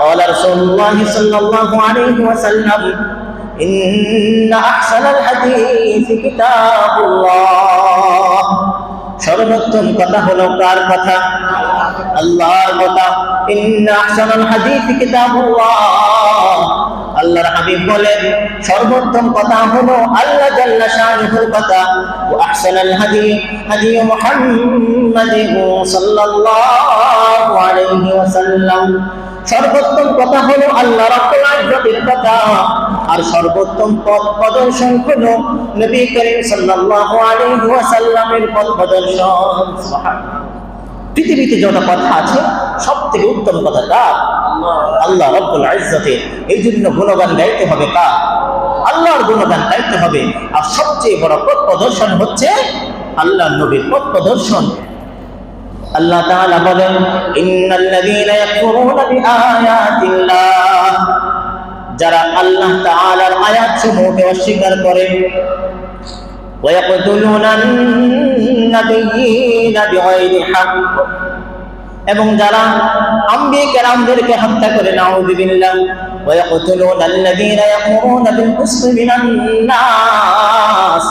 قال رسول الله صلى الله عليه وسلم إن أحسن الحديث كتاب الله সর্বোত্তম কথা হলো কার কথা আল্লাহর কথা ইন্না আহসানুল হাদিস কিতাবুল্লাহ আল্লাহর হাবিব বলেন সর্বোত্তম কথা হলো আল্লাহ জাল্লা শানুহুর কথা ও আহসানুল হাদি হাদি মুহাম্মাদিন সাল্লাল্লাহু আলাইহি ওয়াসাল্লাম সর্বোত্তম কথা হলো আল্লাহ কথা। আর সর্বোত্তম পথ প্রদর্শন হলো নবী করিম সাল্লাল্লাহু আলাইহি পথ প্রদর্শন। পৃথিবীতে যত কথা আছে সব থেকে উত্তম কথা কার? আল্লাহ রব্বুল ইজ্জতের এই জন্য গুণগান গাইতে হবে কার? আল্লাহর গুণগান গাইতে হবে। আর সবচেয়ে বড় পথ প্রদর্শন হচ্ছে আল্লাহ নবীর পথ প্রদর্শন। আল্লাহ তাআলা বলেন ইন্নাল্লাযীনা ইয়াকফুরুনা বিআয়াতিল্লাহ যারা আল্লাহ তাআলার আয়াতসমূহকে অস্বীকার করে ويقتلون النبيين بغير حق এবং যারা আম্বি কেরামদেরকে হত্যা করে নাউযুবিল্লাহ ويقتلون الذين يأمرون بالقسط من الناس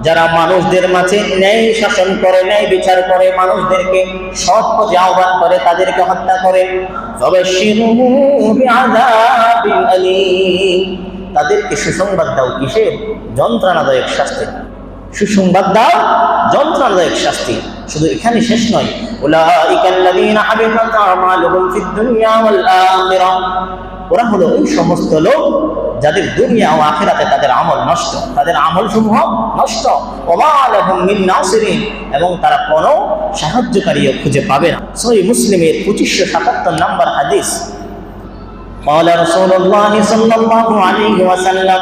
যারা মানুষদের মাঝে ন্যায় শাসন করে, ন্যায় বিচার করে, মানুষদেরকে সৎ পথে আহ্বান করে, তাদেরকে হত্যা করে আলীম। তাদেরকে সুসংবাদ দাও কিসের? যন্ত্রণাদায়ক শাস্তি। সুসংবাদ দাও যন্ত্রণাদায়ক শাস্তি। শুধু এখানে শেষ নয়। ওরা হলো ওই সমস্ত লোক যাদের দুনিয়া ও আখিরাতে তাদের আমল নষ্ট তাদের আমল সমূহ নষ্ট ওমা লাহুম মিন নাসিরিন এবং তারা কোনো সাহায্যকারীও খুঁজে পাবে না সহি মুসলিমের পঁচিশশো সাতাত্তর নাম্বার হাদিস قال رسول الله صلى الله عليه وسلم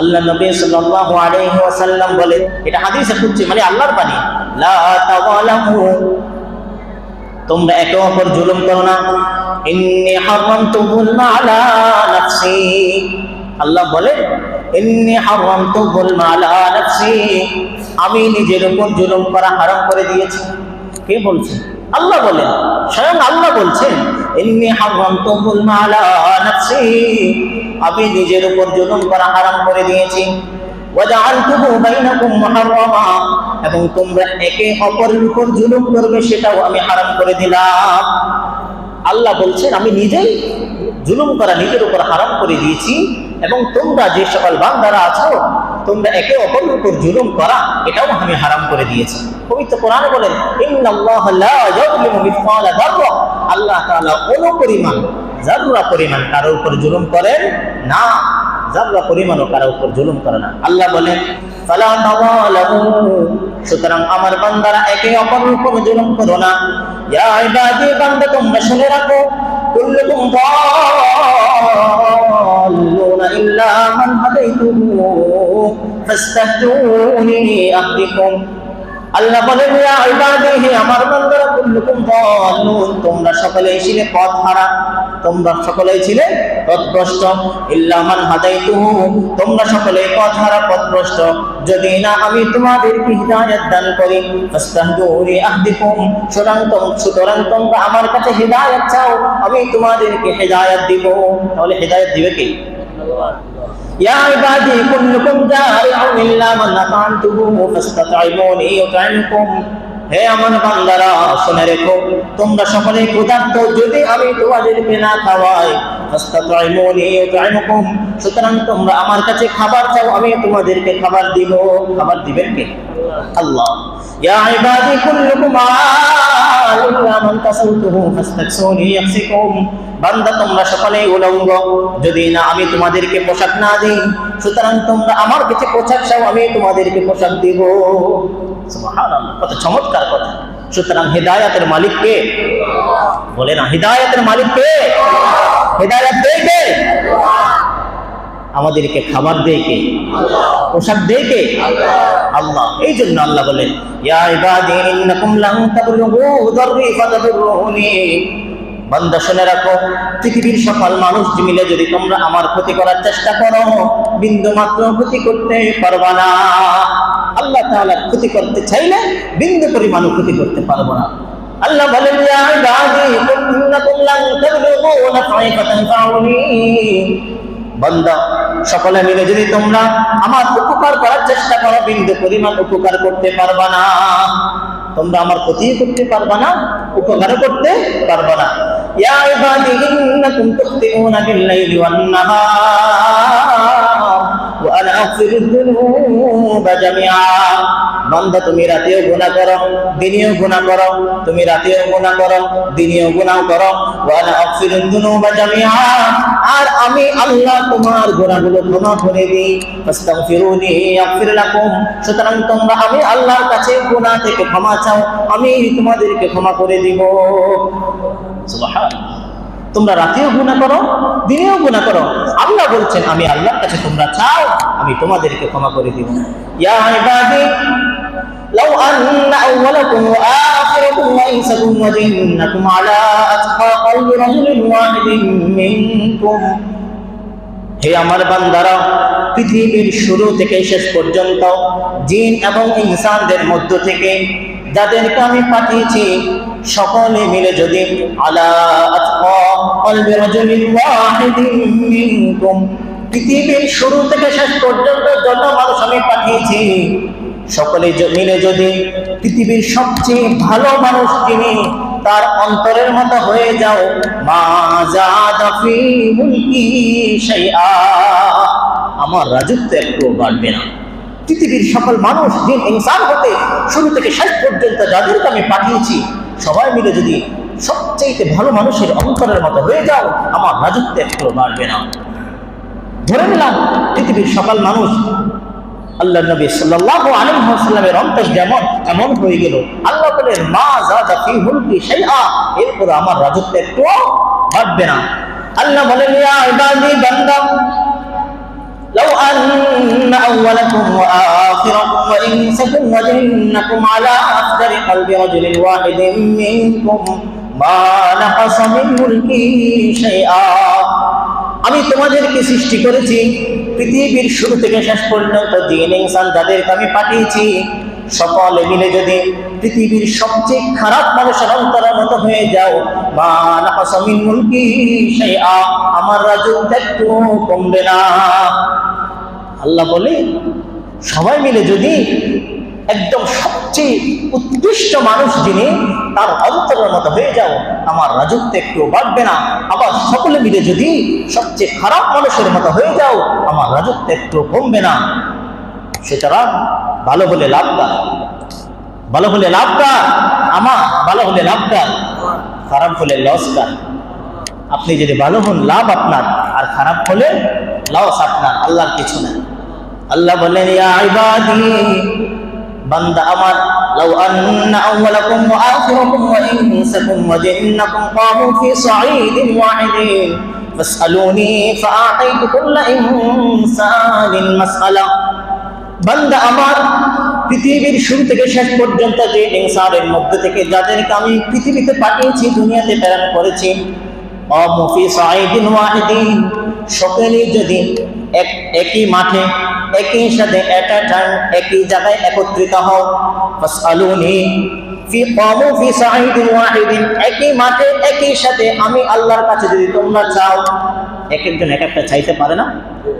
আল্লাহ নবী সাল্লাল্লাহু আলাইহি ওয়াসাল্লাম বলেন এটা হাদিসে খুঁজছে মানে আল্লাহর বাণী লা তাওয়ালামু তোমরা একে অপর জুলুম করো না ইন্নী হারামতু যুলমা আলা নাফসি। আল্লাহ বলে ইন্নী হারামতু যুলমা আলা নাফসি। আমি নিজের উপর জুলুম করা হারাম করে দিয়েছি। কে বলছে? আল্লাহ বলেন, স্বয়ং আল্লাহ বলছেন, ইন্নী হারামতু যুলমা আলা নাফসি। আমি নিজের উপর জুলুম করা হারাম করে দিয়েছি। এবং তোমরা একে অপরের উপর জুলুম করবে, সেটাও আমি হারাম করে দিলাম। আল্লাহ বলছেন, আমি নিজেই জুলুম করা, নিজের উপর হারাম করে দিয়েছি এবং তোমরা যে সকল বান্দারা আছো, তোমরা একে অপরের উপর জুলুম করা, এটাও আমি হারাম করে দিয়েছি। পবিত্র কোরআন বলেন আল্লাহ তাআলা কোন পরিমাণ, যাররা পরিমাণ কারোর উপর জুলুম করেন না, যাররা পরিমাণও কারোর উপর জুলুম করে না। আল্লাহ বলেন সুতরাং আমার বান্দারা একে অপরের উপর জুলুম করো না ইয়া ইবাদি বান্দা তোমরা শুনে রাখো কুল্লুকুম ضالون إلا من هديته فاستهدوني أهدكم আল্লাহ বলেন, ইয়া ইবাদি হে আমার বান্দারা কুল্লুকুম দাল্লুন, তোমরা সকলেই ছিলে পথ হারা, তোমরা সকলেই ছিলে পথভ্রষ্ট। ইল্লা মান হাদাইতুহু, তোমরা সকলেই পথ হারা, পথভ্রষ্ট। যদি না আমি তোমাদেরকে হিদায়াত দান করি ফাস্তাহদুনি আহদিকুম, সুতরাং সুতরাং তোমরা আমার কাছে হিদায়াত চাও, আমি তোমাদেরকে হিদায়াত দিব। তাহলে হিদায়াত দিবে কে? يا عبادي كلكم جائع إلا من أطعمته فاستطعموني يطعمكم হে আমার বান্দারা শুনে রেখো তোমরা সকলে ক্ষুধার্ত যদি আমি তোমাদেরকে না খাওয়াই ফাস্তাতঈমুনি ইউতঈমুকুম সুতরাং তোমরা আমার কাছে খাবার চাও আমি তোমাদেরকে খাবার দিব খাবার দিবেন কে আল্লাহ ইয়া ইবাদি কুল্লুকুম আলিম যদি না আমি তোমাদেরকে পোশাক না দিই, সুতরাং তোমরা আমার কাছে পোশাক চাও, আমি তোমাদেরকে পোশাক দিব। কত চমৎকার কথা। সুতরাং হেদায়াতের মালিক কে বলে না, হেদায়াতের মালিক হেদায়াত দেয় কে আমাদেরকে খাবার দেয় কে? পোশাক দেয় কে? আল্লাহ। এই জন্য আল্লাহ বলেন রাখো মানুষ মিলে যদি তোমরা আমার ক্ষতি করার চেষ্টা করো বিন্দু মাত্র ক্ষতি করতে পারবা না। আল্লাহ তাআলার ক্ষতি করতে চাইলে বিন্দু ক্ষতি করতে পারব না। আল্লাহ বলেন বান্দা, সকলে মিলে যদি তোমরা আমার উপকার করার চেষ্টা করো, বিন্দু পরিমাণ উপকার করতে পারবা না। তোমরা আমার ক্ষতি করতে পারবা না উপকার করতে পারবা না। ইয়া বান্দা তুমি রাতেও গুনাহ করো দিনেও গুনাহ করো তুমি রাতেও গুনাহ করো দিনেও গুনাহ করো আর আমি আল্লাহ তোমার গুনাহগুলো ক্ষমা করে দিই। সুতরাং তোমরা, আমি আল্লাহর কাছে গুনাহ থেকে ক্ষমা চাও, আমি তোমাদেরকে ক্ষমা করে দিব। সুবহানাল্লাহ। তোমরা রাতেও গুনাহ করো দিনেও গুনাহ করো আল্লাহ বলছেন আমি আল্লাহর কাছে তোমরা চাও আমি তোমাদেরকে ক্ষমা করে দিব ইয়া ইবাদি لو أن أولكم وآخركم وإنسكم وجنكم على أتقى قلب رجل واحد منكم হে আমার বান্দারা পৃথিবীর শুরু থেকে শেষ পর্যন্ত জিন এবং ইনসানদের মধ্য থেকে যাদেরকে আমি পাঠিয়েছি সকলে মিলে যদি আলা পৃথিবীর শুরু থেকে শেষ পর্যন্ত যত মানুষ আমি পাঠিয়েছি, সকলে মিলে যদি পৃথিবীর সবচেয়ে ভালো মানুষ যিনি, তার অন্তরের মতো হয়ে যাও। আমার রাজত্ব একটু বাড়বে না। পৃথিবীর সকল মানুষ দিন ইনসান হতে শুরু থেকে শেষ পর্যন্ত যাদেরকে আমি পাঠিয়েছি সবাই মিলে যদি সবচেয়ে ভালো মানুষের অন্তরের মতো হয়ে যাও আমার রাজত্ব একটু বাড়বে না ধরে নিলাম পৃথিবীর সকল মানুষ আল্লাহ নবী সাল্লাল্লাহু আলাইহি ওয়াসাল্লামের অন্তর যেমন এমন হয়ে গেল আল্লাহ বলেন মা জাদা ফি মুলকি শাইআ এরপর আমার রাজত্ব একটু বাড়বে না আল্লাহ বলেন ইয়া ইবাদি বান্দা لو أن أولكم وآخركم وإنسكم وجنكم على أفضل قلب رجل واحد منكم ما نقص من ملكي شيئا আমি তোমাদেরকে সৃষ্টি করেছি পৃথিবীর শুরু থেকে শেষ পর্যন্ত দিন ইনসান যাদেরকে আমি পাঠিয়েছি সকলে মিলে যদি পৃথিবীর সবচেয়ে খারাপ মানুষের অন্তরের মতো হয়ে যাও মা নাকাসা মিন মুলকি শাইআ আমার রাজত্ব একটু কমবে না আল্লাহ বলে সবাই মিলে যদি একদম সবচেয়ে উৎকৃষ্ট মানুষ যিনি, তার অন্তরের মতো হয়ে যাও, আমার রাজত্ব একটু বাড়বে না। আবার সকলে মিলে যদি সবচেয়ে খারাপ মানুষের মতো হয়ে যাও, আমার রাজত্ব একটু কমবে না। সুতরাং ভালো হলে লাভ কার? ভালো হলে লাভ কার? আমার ভালো হলে লাভ কার? খারাপ হলে লস কার? আপনি যদি ভালো হন, লাভ আপনার। আর খারাপ হলে লস আপনার, আল্লাহর কিছু না আল্লাহ বলেন বান্দা আমার ওয়া আখিরাকুম ওয়া ইনসাকুম ওয়া জিন্নাকুম কামু ফি সাঈদিন ওয়াহিদিন, ফাসআলুনি ফাআতাইতু কুল্লা ইনসানিন মাসআলা. বান্দা আমার, পৃথিবীর শুরু থেকে শেষ পর্যন্ত যে ইনসানের মধ্যে থেকে যাদেরকে আমি পৃথিবীতে পাঠিয়েছি, দুনিয়াতে প্রেরণ করেছি অমুফি সাইদিন ওয়াহিদিন, সকলেই যদি এক, একই মাঠে একই সাথে আ টাইম একই জায়গায় একত্রিত হও। ফাসআলুনি ফি কমু ফি সাইদিন ওয়াহিদিন একই মাঠে, একই সাথে আমি আল্লাহর কাছে যদি তোমরা চাও, এক একজন এক একটা চাইতে পারে না?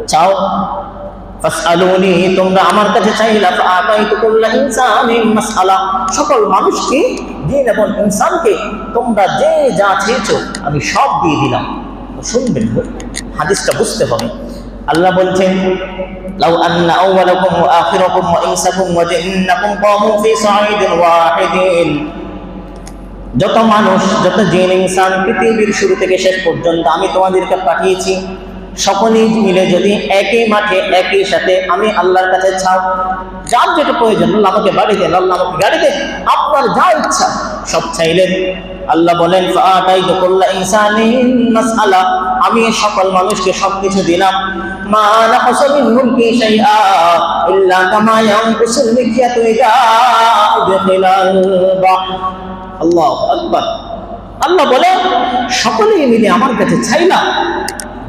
চাও। ফাসআলুনি, তোমরা আমার কাছে চাইলা ফাআতাইতু কুল্লা ইনসানিন মাসআলা। সকল মানুষকে, দিন এবং ইনসানকে তোমরা যে যা চেয়েছো, আমি সব দিয়ে দিলাম। শুনবেন হাদিসটা বুঝতে হবে। আল্লাহ বলছেন, লাউ আন্না আউওয়ালাকুম ওয়া আখিরাকুম ওয়া ইনসাকুম ওয়া জিন্নাকুম কামু ফি সাঈদিন ওয়াহিদিন। যত মানুষ, যত জিন, ইনসান, পৃথিবীর শুরু থেকে শেষ পর্যন্ত আমি তোমাদেরকে পাঠিয়েছি। সকলেই মিলে যদি একই মাঠে, একই সাথে আমি আল্লাহর কাছে চাও, যার যেটা প্রয়োজন, আল্লাহ আমাকে বাড়ি দেন, আল্লাহ আমাকে আপনার যা ইচ্ছা। সব চাইলেন। আল্লাহ বলেন আমি সকল মানুষকে সবকিছু দিলাম। আল্লাহ বলে সকলেই মিলে আমার কাছে চাইলাম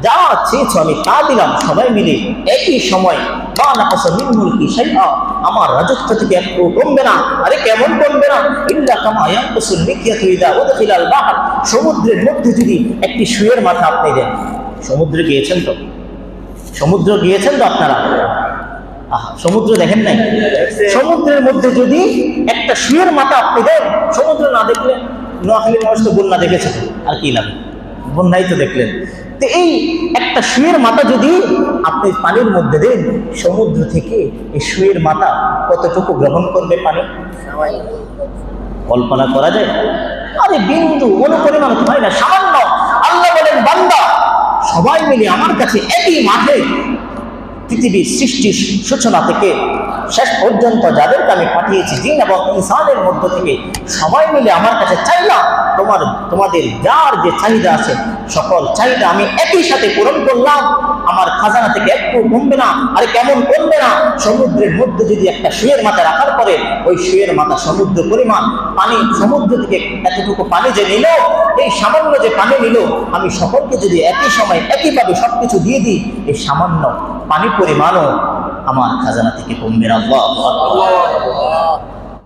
যা চেয়েছ আমি তা দিলাম সবাই মিলে। একই সময় বা না কসা মিনমুল কি শাইআ আমার রাজত্ব থেকে একটু কমবে না। আরে কেমন কমবে না? ইল্লা কামা বাহর। সমুদ্রের মধ্যে যদি একটি শুয়ের মাথা আপনি দেন সমুদ্রে গিয়েছেন তো? সমুদ্র গিয়েছেন তো আপনারা? আহা, সমুদ্র দেখেন নাই? সমুদ্রের মধ্যে যদি একটা শুয়ের মাথা আপনি দেন সমুদ্র না দেখলে নোয়াখালীর মানুষ তো বন্যা দেখেছেন। আর কি লাগে বন্যাই তো দেখলেন। তো এই একটা শুয়ের মাথা যদি আপনি পানির মধ্যে দেন সমুদ্র থেকে এই শুয়ের মাথা কতটুকু গ্রহণ করবে পানি? কল্পনা করা যায়? আরে বিন্দু অনুপরিমাণ হয় না সামান্য। আল্লাহ বলেন বান্দা সবাই মিলে আমার কাছে একই মাঠে পৃথিবীর সৃষ্টির সূচনা থেকে শেষ পর্যন্ত যাদেরকে আমি পাঠিয়েছি, জিন এবং ইনসানের মধ্য থেকে সবাই মিলে আমার কাছে চাইলাম তোমার, তোমাদের যার যে চাহিদা আছে, সকল চাহিদা আমি একই সাথে পূরণ করলাম। আমার খাজানা থেকে একটু কমবে না, আরে কেমন কমবে না, সমুদ্রের মধ্যে যদি একটা শুয়ের মাথা রাখার পরে, ওই শুয়ের মাথা সমুদ্র পরিমাণ, পানি সমুদ্র থেকে এতটুকু পানি যে নিল, এই সামান্য যে পানি নিল, আমি সকলকে যদি একই সময় একইভাবে সবকিছু দিয়ে দিই, এই সামান্য পানি পরিমাণও আমার খাজানা থেকে কমবে না আল্লাহ।